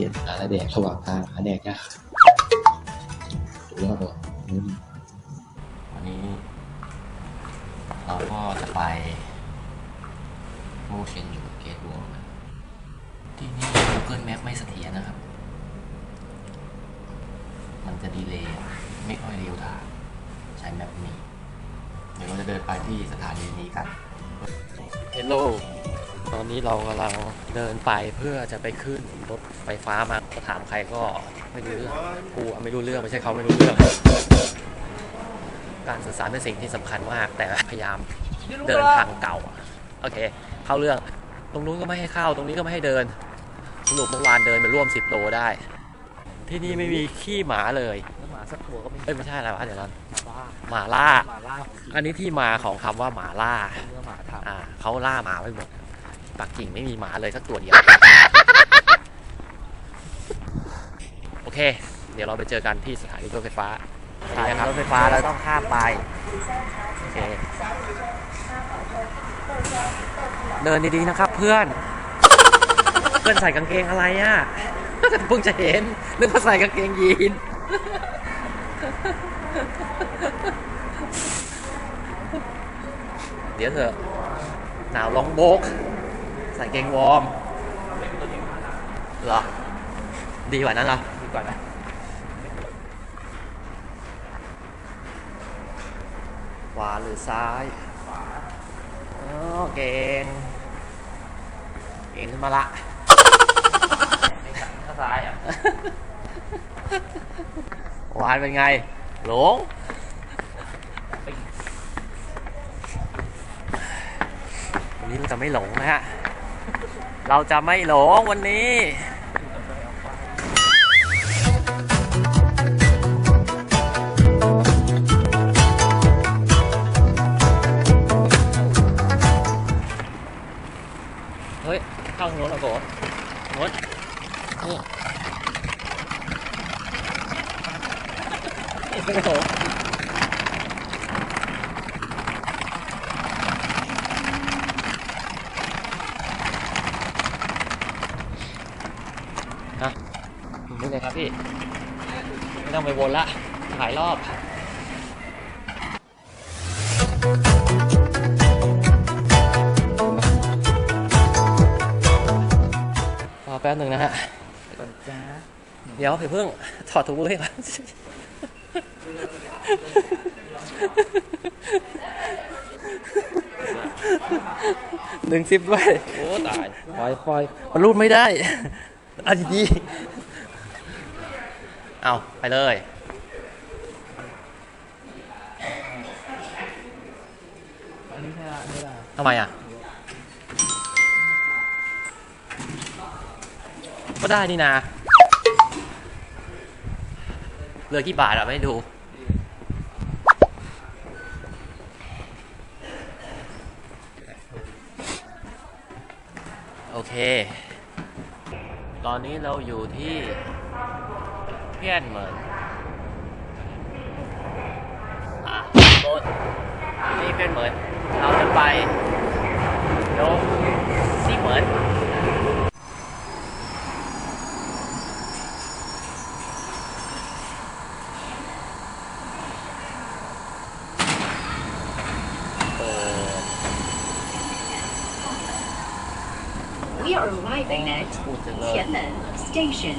พี่เขียนหาแดกระหว่างทางหาแดกยากถูกแล้วบอกอืมวันนี้ เราก็จะไปมูเชนอยู่เกตวอลนะที่นี่ Google Map ไม่เสถียรนะครับ มันจะดีเลย์ไม่ค่อยเร็วทางใช้แมปนี้ เดี๋ยวเราจะเดินไปที่สถานีนี้กันเฮลโล ตอนนี้เรากำลังเดินไปเพื่อจะไปขึ้นรถไฟฟ้ามาก็ถามใครก็ไม่รู้เรื่องกูอะไม่รู้เรื่องไม่ใช่เขาไม่รู้เรื่อง การสื่อสารเป็นสิ่งที่สำคัญมาก แต่พยายามเดินทางเก่าอะโอเค เข้าเรื่องตรงนู้นก็ไม่ให้เข้า ตรงนี้ก็ไม่ให้เดินสรุปเมื่อวานเดินไปร่วม10โลได้ ที่นี่ไม่มีขี้หมาเลยหมาสักตัวก็ไม่เอ้ยไม่ใช่อะไรวะเดี๋ยวนั้นบ้าหมาล่าหมาล่า อันนี้ที่มาของคำว่าหมาล่าเนื้อหมาทอ่าเขาล่าหมาไว้หมด ปักกิ่งไม่มีหมาเลยสักตัวเดียว โอเค เดี๋ยวเราไปเจอกันที่สถานีรถไฟฟ้าำสายรถไฟฟ้าเราต้องข้ามไป โอเค เดินดีๆนะครับ เพื่อน เพื่อนใส่กางเกงอะไรอะเพิ่งจะเห็นนึกว่าใส่กางเกงยีนเดี๋ยวเถอะหนาวลองโบกใส่เกงวอร์มเหรอ ดีกว่านั้นเหรอ ดีกว่านะขวาหรือซ้ายอ๋อเก่งเก่งขึ้นมาละถ้าซ้ายอะหวานเป็นไง หลงวันนี้เราจะไม่หลงนะฮะ เราจะไม่หลงวันนี้ ไม่ต้องไปวนละถ่ายรอบรอแป๊บหนึ่งนะฮะก่อนจ้าเดี๋ยวเพิ่งถอดถุงมือให้ก่อนหนึ่งซิปด้วย โอ้ ตายปล่อยปล่อยมันรูดไม่ได้เอาดีๆ เอาไปเลย ทำไมอะ ก็ได้นี่นาเลือกี่บาทอะ ไม่ดูโอเค ตอนนี้เราอยู่ที่ เพี้ยนเหมือนอะโบนนี่เพี้ยนเหมือนเราจะไปโดซี่เหมือน We are arriving at พูดจังเลย Tianmen Station.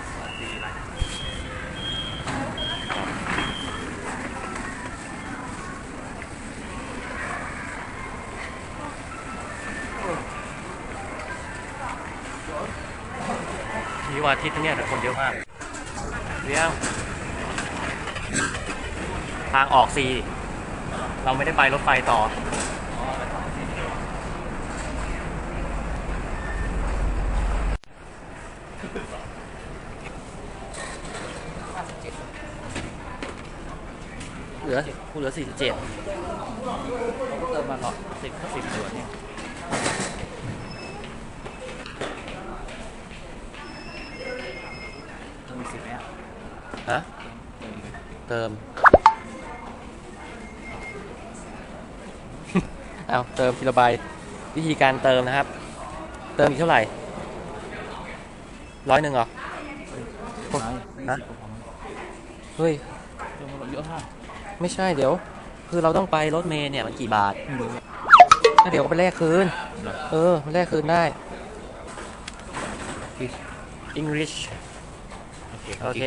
่วันอาทิตย์เนี่ยคนเยอะมากเรียวทางออกสี่เราไม่ได้ไปรถไฟต่อเหลือกูเหลือสี่สิบเจ็ดเติมมาหรอสิบสิบส่วนเนี่ย เติม เอาเติมทีละใบวิธีการเติมนะครับ เติมอีกเท่าไหร่ร้อยหนึ่งเหรอฮะฮะเฮ้ยเติมมาเยอะมากไม่ใช่เดี๋ยว คือเราต้องไปรถเมล์เนี่ยมันกี่บาทก็เดี๋ยวไปแลกคืน เออไปแลกคืนได้ English โอเค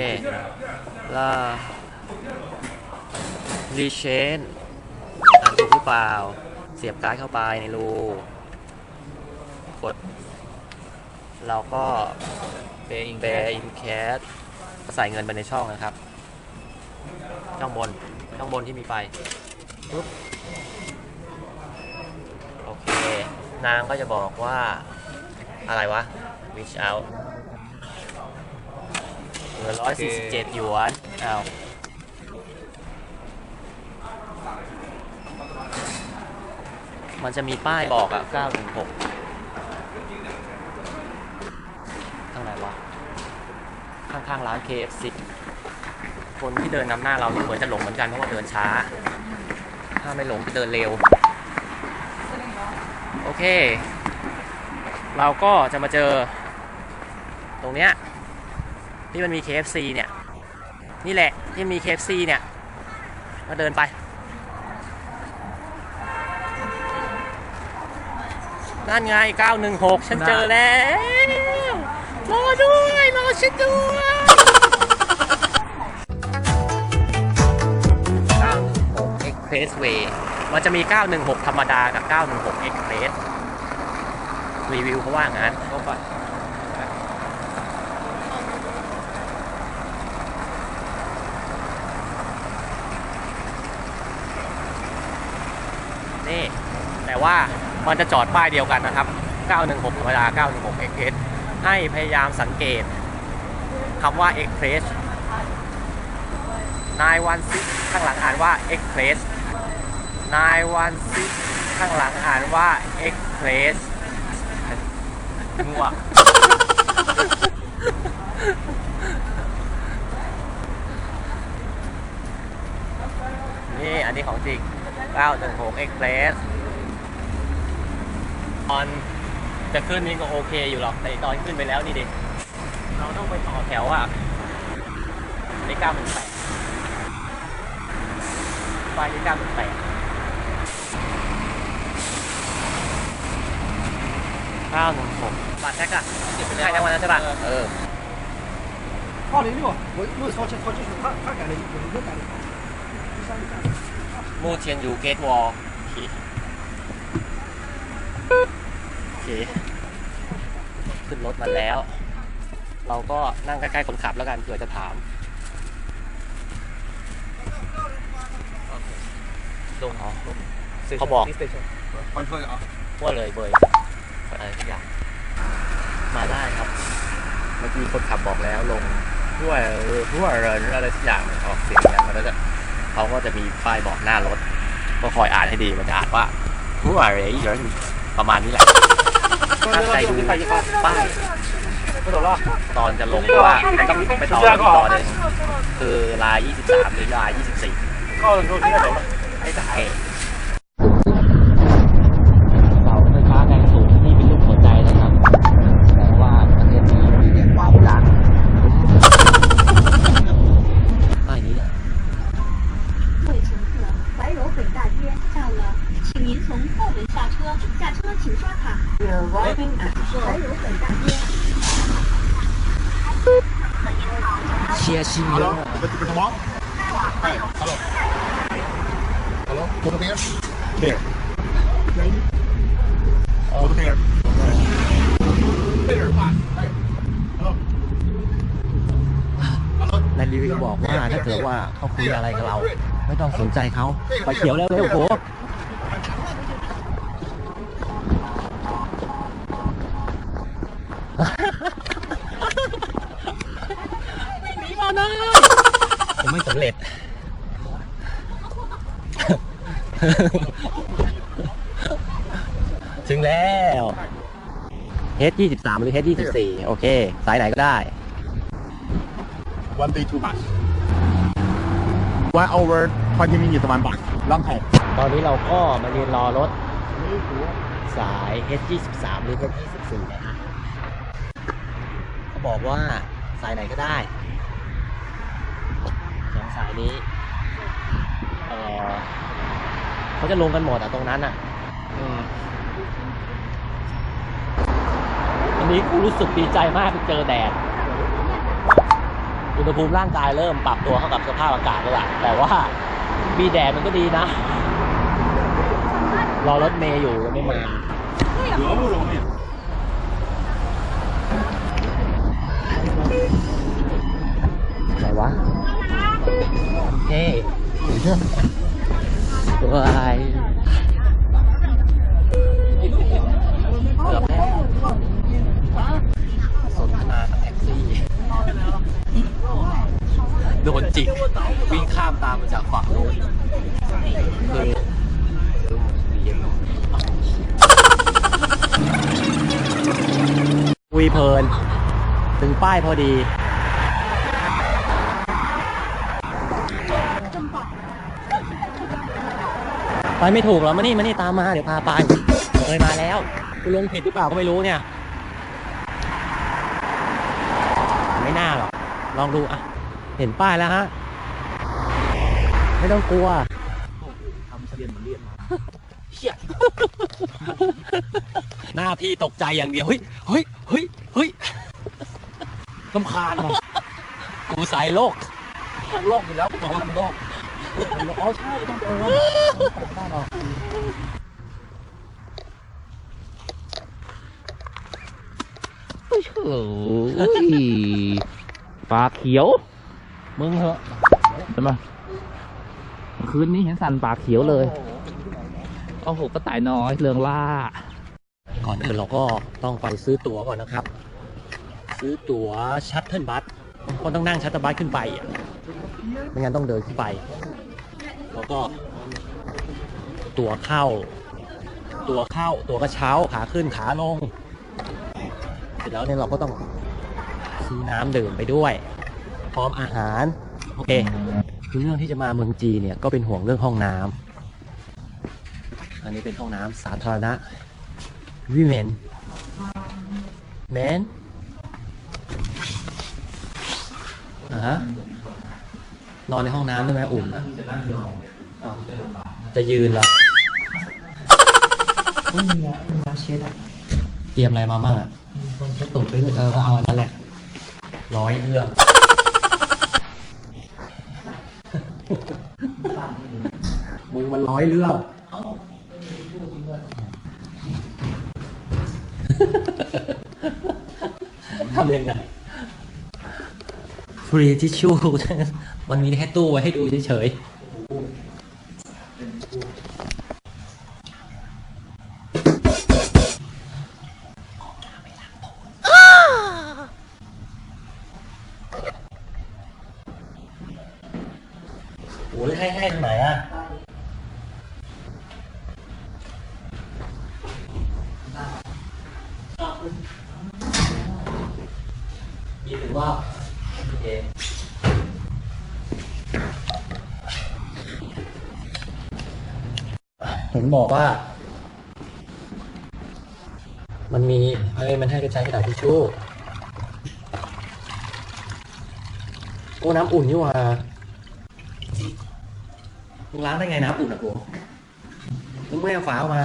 ลา รีเชนอ่านถูกหรือเปล่า เสียบการ์ดเข้าไปในรู กด เราก็เปย์อิงเบอินแคสใส่เงินไปในช่องนะครับ ช่องบน ช่องบนที่มีไฟปุ๊บ โอเค นางก็จะบอกว่าอะไรวะ reach out เหลือร้อยสี่สิบเจ็ดหยวนอ้าว มันจะมีป้ายบอกอะ916ทางไหนวะ ข้างๆร้าน KFC คนที่เดินนำหน้าเราเหมือนจะหลงเหมือนกันเพราะว่าเดินช้า ถ้าไม่หลงจะเดินเร็ว โอเค เราก็จะมาเจอ ตรงเนี้ยที่มันมี KFC เนี่ย นี่แหละที่มี KFC เนี่ยมาเดินไป นั่นไง 916 ฉันเจอแล้วรอด้วยรอฉันด้วย916 Expressway มันจะมี 916 ธรรมดากับ 916 Express รีวิวเขาว่างั้นก็ไปนี่ แต่ว่า มันจะจอดป้ายเดียวกันนะครับ 916ธรรมดา916 Express ให้พยายามสังเกตคำว่า Express 916ข้างหลังอ่านว่า Express 916ข้างหลังอ่านว่า Express มั่วนี่อันนี้ของจริง916 Express ตอนจะขึ้นนี่ก็โอเคอยู่หรอก แต่ตอนขึ้นไปแล้วนี่ดิ เราต้องไปต่อแถวอ่ะอันนี้918ป้ายนี้918เก้าหนึ่งหกบาทแท็กอะเก็บไปได้ทั้งวันแล้วใช่ป่ะ เออ 二零六，我因为超前超就是他他改了，我们没改了，第三个改了。 ค ขึ้นรถมาแล้ว เราก็นั่งใกล้ๆคนขับแล้วกันเผื่อจะถามลงอ๋อลงเขาบอก มันเพื่อเอว่าเลยเบยอะไรทุกอย่าง มาได้ครับ เมื่อกี้คนขับบอกแล้วลงด้วยด้วยอะไรสักอย่างออกเสียงแล้วนก็จะเขาก็จะมีป้ายบอกหน้ารถ ก็คอยอ่านให้ดีมันจะอ่านว่าหัวอะไรอประมาณนี้แหละ ตั้งใจดูป้ายตอนจะลงว่าต้องไปต่อที่ต่อเลยคือลาย 23 หรือลาย 24 ก็ดูที่ไหนไอ้สาย นรีวิวบอกว่าถ้าเกิดว่าเขาคุยอะไรกับเรา ไม่ต้องสนใจเขาไปเขียวแล้วเร็วโหหนีมานะผมไม่สำเร็จ ถึงแล้ว เฮดยี่สิบสามหรือเฮดยี่สิบสี่โอเค สายไหนก็ได้ one day two bus one hour twenty minutes one bus long haul ตอนนี้เราก็มาเรียนรอรถสาย H23 หรือ H24 นะฮะเขาบอกว่าสายไหนก็ได้สองสายนี้เออเขาจะลงกันหมดอะตรงนั้นอะอืมวันนี้กูรู้สึกดีใจมากที่เจอแดด อุณหภูมิร่างกายเริ่มปรับตัวเข้ากับสภาพอากาศแล้วล่ะ แต่ว่ามีแดดมันก็ดีนะ รอรถเมย์อยู่ยังไม่มาไหนวะเฮ้ตัวอะไรเกือบแล้วสนทนากับแท็กซี่ โดนจิกวิ่งข้ามตามมาจากฝั่งนู้นคือคุยเพลิน ถึงป้ายพอดีไปไม่ถูกเหรอมานี่มานี่ตามมาเดี๋ยวพาไปเคยมาแล้วกูลงผิดหรือเปล่าก็ไม่รู้เนี่ย ไม่น่าหรอก ลองดูอะ เห็นป้ายแล้วฮะ ไม่ต้องกลัวทำเสลียนเหมือนเรียนมาเฮียหน้าพี่ตกใจอย่างเดียว เฮ้ย เฮ้ย เฮ้ย เฮ้ยลำคาญว่ะกูสายโลก โลกอยู่แล้วบอกว่ามันโลกอ๋อใช่ต้องเจอผมได้หรอโอ้ยปากเขียว มึงเหอะใช่ไหมคืนนี้เห็นสันปากเขียวเลยโอ้โหก็ต่ายน้อยเรืองล่า ก่อนอื่นเราก็ต้องไปซื้อตั๋วก่อนนะครับ ซื้อตั๋วชัตเทิลบัสก็ต้องนั่งชัตเทิลบัสขึ้นไปอะไม่งั้นต้องเดินขึ้นไป แล้วก็ ตั๋วเข้า ตั๋วเข้า ตั๋วกระเช้าขาขึ้นขาลง เสร็จแล้วเนี่ยเราก็ต้องซื้อน้ำดื่มไปด้วย พร้อมอาหารโอเคคือเรื่องที่จะมาเมืองจีนเนี่ยก็เป็นห่วงเรื่องห้องน้ำอันนี้เป็นห้องน้ำสาธารณะ women men อ่าฮะนอนในห้องน้ำได้ไหมอุ่นอะอ้าวจะยืนเหรอไม่มีอะมีน้ำเช็ดอะเตรียมอะไรมาบ้างอะจะตุ่มไปเลยเออก็เอาอันนั้นแหละร้อยเอื้อ มึงมันร้อยเรื่องทำยังไงฟรีทิชชู่มันมีแค่ตู้ไว้ให้ดูเฉยๆโอ้ยให้ให้ตรงไหนอะ ยี่สิบรอบโอเค เห็นบอกว่า มันมีเอ้ยมันให้กระจายกระดาษทิชชู่โอ้น้ำอุ่นนี่หว่ามึงล้างได้ไงน้ำอุ่นอะกูมึงไม่เอาฝาออกมา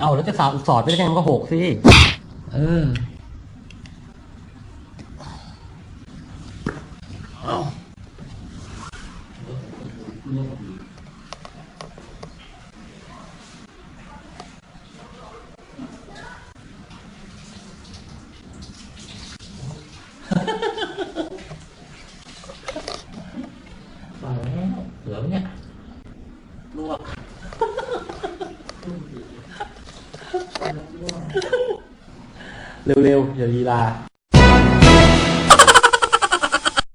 เอาแล้วจะสอดสอดไปได้ไงมันก็หกสิเออมาแล้วเหลือไหมเนี่ยลวก เร็วๆอย่าลีลา